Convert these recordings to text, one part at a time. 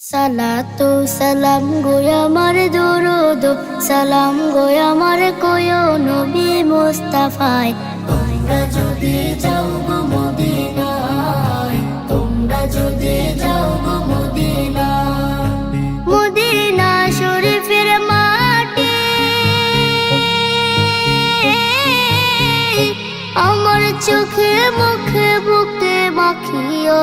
সালাতু সালাম গোয় আমার দরুদ, সালাম গোয় আমার কোয় নবী মুস্তাফায়। তোমরা যদি যাও গো মদিনায়, তোমরা যদি যাও গো মদিনায়। মদিনা শরীফের মাটি, আমার চোখে মুখে বুকে মাখিও।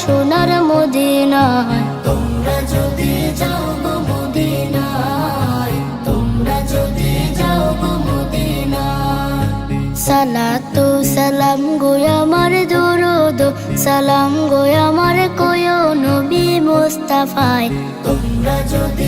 সোনার মদিনায় তোমরা যদি যাও গো মদিনায় তোমরা যদি যাও গো মদিনায়। সালাতু সালাম গো আমার দরুদ সালাম গো আমার কোয় নবী মুস্তাফায়। তোমরা যদি